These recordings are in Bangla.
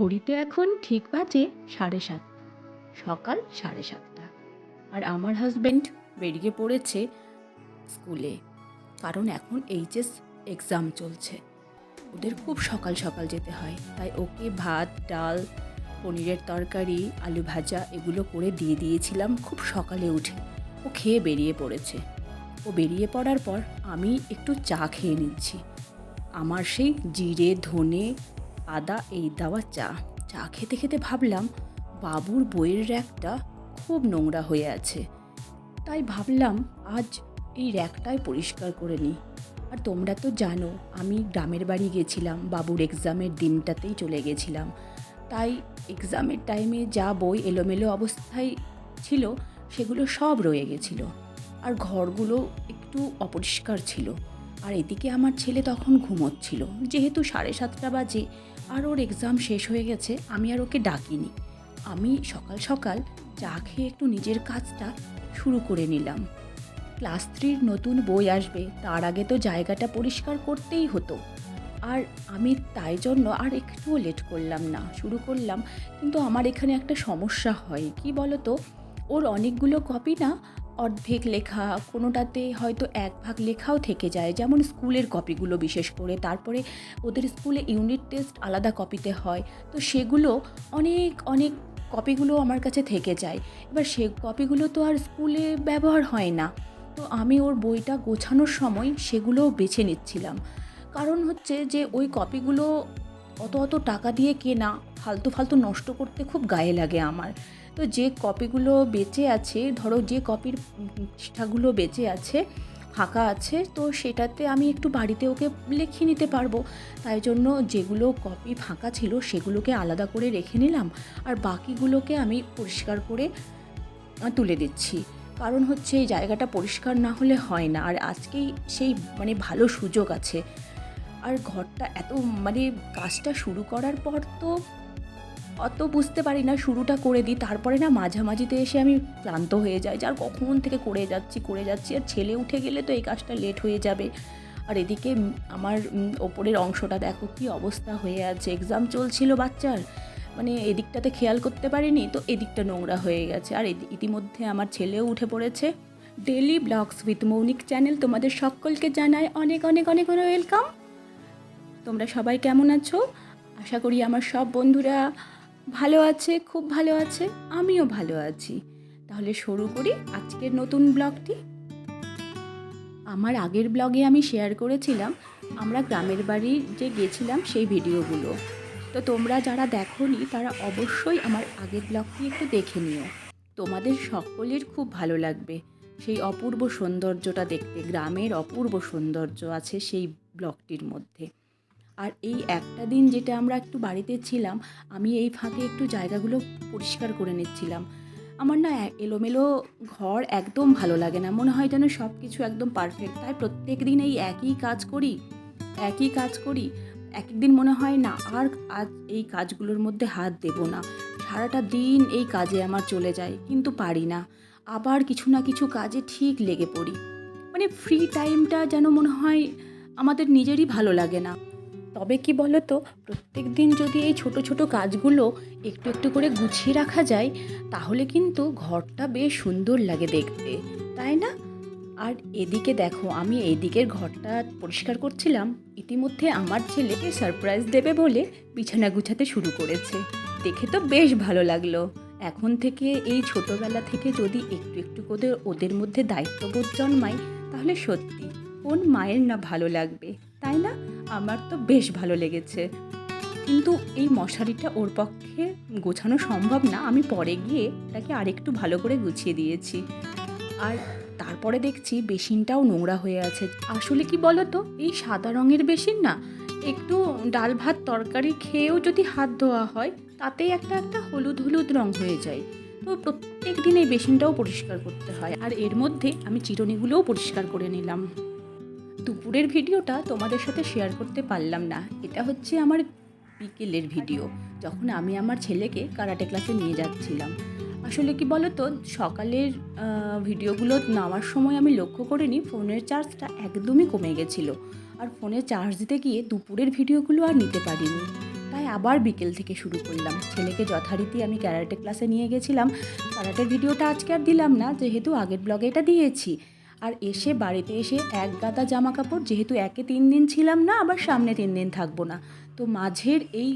ঘড়িতে এখন ঠিক বাজে সাড়ে সাত। সকাল সাড়ে সাতটা। আর আমার হাজব্যান্ড বেরিয়ে পড়েছে স্কুলে। কারণ এখন এইচএস এক্সাম চলছে। ওদের খুব সকাল সকাল যেতে হয়। তাই ওকে ভাত, ডাল, পনিরের তরকারি, আলু ভাজা এগুলো করে দিয়ে দিয়েছিলাম খুব সকালে উঠে। ও খেয়ে বেরিয়ে পড়েছে। ও বেরিয়ে পড়ার পর আমি একটু চা খেয়ে নিচ্ছি। আমার সেই জিরে, ধনে আদা এই দেওয়া চা। চা খেতে খেতে ভাবলাম, বাবুর বইয়ের র্যাকটা খুব নোংরা হয়ে আছে। তাই ভাবলাম, আজ এই র্যাকটাই পরিষ্কার করে নিই। আর তোমরা তো জানো, আমি গ্রামের বাড়ি গেছিলাম, বাবুর এক্সামের দিনটাতেই চলে গেছিলাম। তাই এক্সামের টাইমে যা বই এলোমেলো অবস্থায় ছিল, সেগুলো সব রয়ে গেছিল। আর ঘরগুলো একটু অপরিষ্কার ছিল। আর এদিকে আমার ছেলে তখন ঘুমোচ্ছিল। যেহেতু সাড়ে সাতটা বাজে আর ওর এক্সাম শেষ হয়ে গেছে, আমি আর ওকে ডাকিনি। আমি সকাল সকাল চা খেয়ে একটু নিজের কাজটা শুরু করে নিলাম। ক্লাস থ্রির নতুন বই আসবে, তার আগে তো জায়গাটা পরিষ্কার করতেই হতো। আর আমি তাই জন্য আর একটুও লেট করলাম না, শুরু করলাম, কিন্তু আমার এখানে একটা সমস্যা হয়, কি বলো তো ওর অনেকগুলো কপি না অর্ধেক লেখা, কোনোটাতে হয়তো এক ভাগ লেখাও থেকে যায়। যেমন স্কুলের কপিগুলো বিশেষ করে, তারপরে ওদের স্কুলে ইউনিট টেস্ট আলাদা কপিতে হয়। তো সেগুলো অনেক অনেক কপিগুলো আমার কাছে থেকে যায়। এবার সে কপিগুলো তো আর স্কুলে ব্যবহার হয় না। তো আমি ওর বইটা গোছানোর সময় সেগুলোও বেছে নিচ্ছিলাম। কারণ হচ্ছে যে ওই কপিগুলো অত অত টাকা দিয়ে কেনা, ফালতু ফালতু নষ্ট করতে খুব গায়ে লাগে আমার। তো যে কপিগুলো বেঁচে আছে, ধরো যে কপির পৃষ্ঠাগুলো বেঁচে আছে, ফাঁকা আছে, তো সেটাতে আমি একটু বাড়িতে ওকে লিখিয়ে নিতে পারব। তাই জন্য যেগুলো কপি ফাঁকা ছিল সেগুলোকে আলাদা করে রেখে নিলাম। আর বাকিগুলোকে আমি পরিষ্কার করে তুলে দিচ্ছি। কারণ হচ্ছে এই জায়গাটা পরিষ্কার না হলে হয় না। আর আজকেই সেই মানে ভালো সুযোগ আছে। আর ঘরটা এত মানে কাজটা শুরু করার পর তো অত বুঝতে পারি না, শুরুটা করে দিই। তারপরে না মাঝামাঝিতে এসে আমি ক্লান্ত হয়ে যাই যার কখন থেকে করে যাচ্ছি করে যাচ্ছি? আর ছেলে উঠে গেলে তো এই কাজটা লেট হয়ে যাবে। আর এদিকে আমার ওপরের অংশটা দেখো কি অবস্থা হয়ে আছে। এক্সাম চলছিল বাচ্চার। মানে এদিকটাতে খেয়াল করতে পারিনি, তো এদিকটা নোংরা হয়ে গেছে। আর ইতিমধ্যে আমার ছেলেও উঠে পড়েছে। Daily vlogs with Mounik channel তোমাদের সকলকে জানায় অনেক অনেক অনেক ওয়েলকাম তোমরা সবাই কেমন আছো? আশা করি আমার সব বন্ধুরা ভালো আছে, খুব ভালো আছে, আমিও ভালো আছি। তাহলে শুরু করি আজকের নতুন ব্লগটি। আমার আগের ব্লগে আমি শেয়ার করেছিলাম, আমরা গ্রামের বাড়ি যে গেছিলাম সেই ভিডিওগুলো। তো তোমরা যারা দেখোনি, তারা অবশ্যই আমার আগের ব্লগটি একটু দেখে নিও। তোমাদের সকলের খুব ভালো লাগবে। সেই অপূর্ব সৌন্দর্যটা দেখতে, গ্রামের অপূর্ব সৌন্দর্য আছে সেই ব্লগটির মধ্যে। আর এই একটা দিন যেটা আমরা একটু বাড়িতে ছিলাম, আমি এই ফাঁকে একটু জায়গাগুলো পরিষ্কার করে নিচ্ছিলাম। আমার না এলোমেলো ঘর একদম ভালো লাগে না। মনে হয় যেন সব কিছু একদম পারফেক্ট তাই প্রত্যেক দিন এই একই কাজ করি, একই কাজ করি। একদিন মনে হয় না আর আজ এই কাজগুলোর মধ্যে হাত দেব না। সারাটা দিন এই কাজে আমার চলে যায়, কিন্তু পারি না। আবার কিছু না কিছু কাজে ঠিক লেগে পড়ি। মানে ফ্রি টাইমটা যেন মনে হয় আমাদের নিজেরই ভালো লাগে না। তবে কি বলো তো প্রত্যেক দিন যদি এই ছোট ছোট কাজগুলো একটু একটু করে গুছিয়ে রাখা যায়, তাহলে কিন্তু ঘরটা বেশ সুন্দর লাগে দেখতে, তাই না? আর এদিকে দেখো, আমি এদিকের ঘরটা পরিষ্কার করছিলাম। ইতিমধ্যে আমার ছেলেকে সারপ্রাইজ দেবে বলে বিছানা গুছাতে শুরু করেছে। দেখে তো বেশ ভালো লাগল। এখন থেকে এই ছোটবেলা থেকে যদি একটু একটু করে ওদের মধ্যে দায়িত্ববোধ জন্মায়, তাহলে সত্যি কোন মায়ের না ভালো লাগবে, তাই না? আমার তো বেশ ভালো লেগেছে। কিন্তু এই মশারিটা ওর পক্ষে গোছানো সম্ভব না। আমি পরে গিয়ে এটাকে আরেকটু ভালো করে গুছিয়ে দিয়েছি। আর তারপরে দেখছি বেসিনটাও নোংরা হয়ে আছে। আসলে কি বলো তো এই সাদা রঙের বেসিন না, একটু ডাল ভাত তরকারি খেয়েও যদি হাত ধোয়া হয় তাতেই একটা একটা হলুদ হলুদ রং হয়ে যায়। তো প্রত্যেক দিন এই বেসিনটাও পরিষ্কার করতে হয়। আর এর মধ্যে আমি চিরুনিগুলোও পরিষ্কার করে নিলাম। দুপুরের ভিডিওটা তোমাদের সাথে শেয়ার করতে পারলাম না। এটা হচ্ছে আমার বিকেলের ভিডিও, যখন আমি আমার ছেলেকে কারাটে ক্লাসে নিয়ে যাচ্ছিলাম। আসলে কি বলো তো সকালের ভিডিওগুলো নামার সময় আমি লক্ষ্য করিনি, ফোনের চার্জটা একদমই কমে গেছিল। আর ফোনে চার্জ দিতে গিয়ে দুপুরের ভিডিওগুলো আর নিতে পারিনি। তাই আবার বিকেল থেকে শুরু করলাম। ছেলেকে যথারীতি আমি ক্যারাটে ক্লাসে নিয়ে গেছিলাম। ক্যারাটের ভিডিওটা আজকে আর দিলাম না, যেহেতু আগের ব্লগে এটা দিয়েছি। আর এসে বাড়িতে এসে এক গাদা জামা কাপড় যেহেতু একে তিন দিন ছিলাম না, আবার সামনে তিন দিন থাকব না। তো মাঝের এই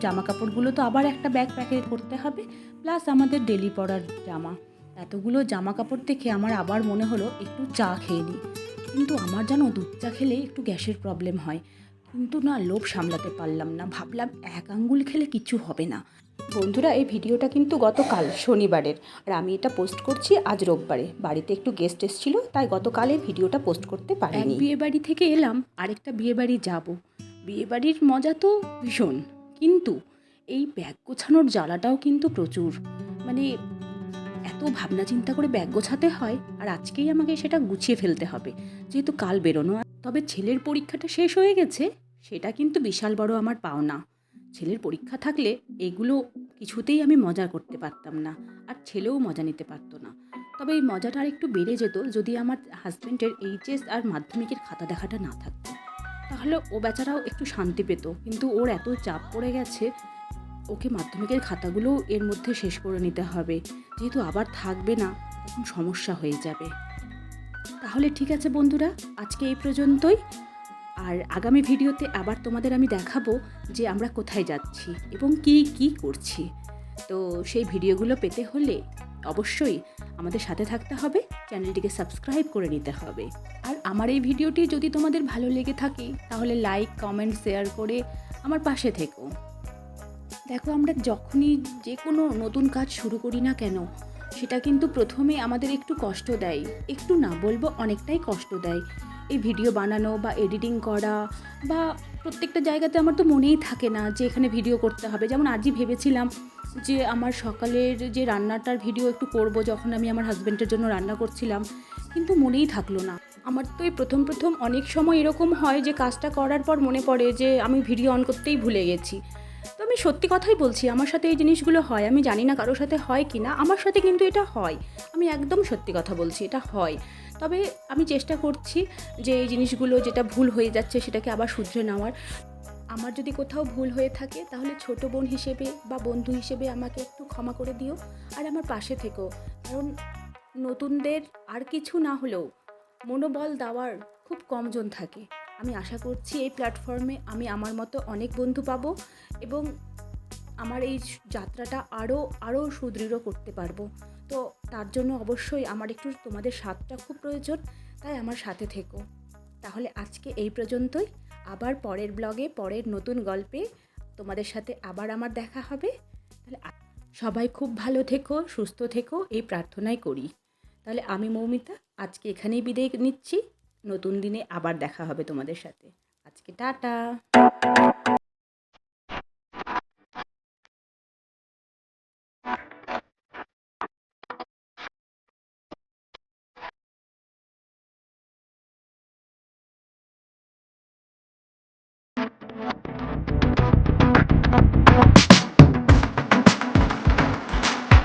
জামা কাপড়গুলো তো আবার একটা ব্যাগ প্যাকে করতে হবে প্লাস আমাদের ডেলি পরার জামা। এতগুলো জামা কাপড় দেখে আমার আবার মনে হলো একটু চা খেয়ে নিই। কিন্তু আমার যেন দুধ চা খেলে একটু গ্যাসের প্রবলেম হয়। কিন্তু না, লোভ সামলাতে পারলাম না। ভাবলাম এক আঙ্গুল খেলে কিছু হবে না। বন্ধুরা এই ভিডিওটা কিন্তু গতকাল শনিবারের আর আমি এটা পোস্ট করছি আজ রোববারে। বাড়িতে একটু গেস্ট এসেছিল তাই গতকালে ভিডিওটা পোস্ট করতে পারিনি। বিয়ে বাড়ি থেকে এলাম আরেকটা বিয়ে বাড়ি যাব। বিয়ে বাড়ির মজা তো ভীষণ কিন্তু এই ব্যাগ গোছানোর জ্বালাটাও কিন্তু প্রচুর। মানে এত ভাবনা চিন্তা করে ব্যাগ গোছাতে হয় আর আজকেই আমাকে সেটা গুছিয়ে ফেলতে হবে। যেহেতু কাল বেরোনো তবে ছেলের পরীক্ষাটা শেষ হয়ে গেছে সেটা কিন্তু বিশাল বড় আমার পাওনা। ছেলের পরীক্ষা থাকলে এগুলো কিছুতেই আমি মজা করতে পারতাম না আর ছেলেও মজা নিতে পারতো না। তবে এই মজাটা আর একটু বেড়ে যেত যদি আমার হাজব্যান্ডের এইচএস আর মাধ্যমিকের খাতা দেখাটা না থাকতো। তাহলে ও বেচারাও একটু শান্তি পেত। কিন্তু ওর এত চাপ পড়ে গেছে, ওকে মাধ্যমিকের খাতাগুলো এর মধ্যে শেষ করে নিতে হবে। যেহেতু আবার থাকবে না, তখন সমস্যা হয়ে যাবে। তাহলে ঠিক আছে বন্ধুরা, আজকে এই পর্যন্তই। আর আগামী ভিডিওতে আবার তোমাদের আমি দেখাবো যে আমরা কোথায় যাচ্ছি এবং কি কি করছি। তো সেই ভিডিওগুলো পেতে হলে অবশ্যই আমাদের সাথে থাকতে হবে, চ্যানেলটিকে সাবস্ক্রাইব করে নিতে হবে। আর আমার এই ভিডিওটি যদি তোমাদের ভালো লেগে থাকে, তাহলে লাইক, কমেন্ট, শেয়ার করে আমার পাশে থেকো। দেখো, আমরা যখনই যে কোনো নতুন কাজ শুরু করি না কেন, সেটা কিন্তু প্রথমে আমাদের একটু কষ্ট দেয়। একটু না বলব, অনেকটাই কষ্ট দেয়। এই ভিডিও বানানো বা এডিটিং করা বা প্রত্যেকটা জায়গাতে আমার তো মনেই থাকে না যে এখানে ভিডিও করতে হবে। যেমন আজই ভেবেছিলাম যে আমার সকালের যে রান্নাটার ভিডিও একটু করব যখন আমি আমার হাজব্যান্ডের জন্য রান্না করছিলাম, কিন্তু মনেই থাকল না। আমার তো এই প্রথম প্রথম অনেক সময় এরকম হয় যে কাজটা করার পর মনে পড়ে যে আমি ভিডিও অন করতেই ভুলে গেছি। তো আমি সত্যি কথাই বলছি, আমার সাথে এই জিনিসগুলো হয়, আমি জানি না কারোর সাথে হয় কি না আমার সাথে কিন্তু এটা হয়। আমি একদম সত্যি কথা বলছি, এটা হয়। তবে আমি চেষ্টা করছি যে এই জিনিসগুলো যেটা ভুল হয়ে যাচ্ছে সেটাকে আবার শুধরে নেওয়ার। আমার যদি কোথাও ভুল হয়ে থাকে তাহলে ছোট বোন হিসেবে বা বন্ধু হিসেবে আমাকে একটু ক্ষমা করে দিও আর আমার পাশে থেকো। কারণ নতুনদের আর কিছু না হলেও মনোবল দেওয়ার খুব কমজন থাকে। আমি আশা করছি এই প্ল্যাটফর্মে আমি আমার মতো অনেক বন্ধু পাবো এবং আমার এই যাত্রাটা আরও আরও সুদৃঢ় করতে পারব। তো তার জন্য অবশ্যই আমার একটু তোমাদের সাথটা খুব প্রয়োজন, তাই আমার সাথে থেকো। তাহলে আজকে এই পর্যন্তই। আবার পরের ব্লগে পরের নতুন গল্পে তোমাদের সাথে আবার আমার দেখা হবে। তাহলে সবাই খুব ভালো থেকো, সুস্থ থেকো, এই প্রার্থনাই করি। তাহলে আমি মৌমিতা, আজকে এখানেই বিদায় নিচ্ছি। নতুন দিনে আবার দেখা হবে তোমাদের সাথে। আজকে টাটা!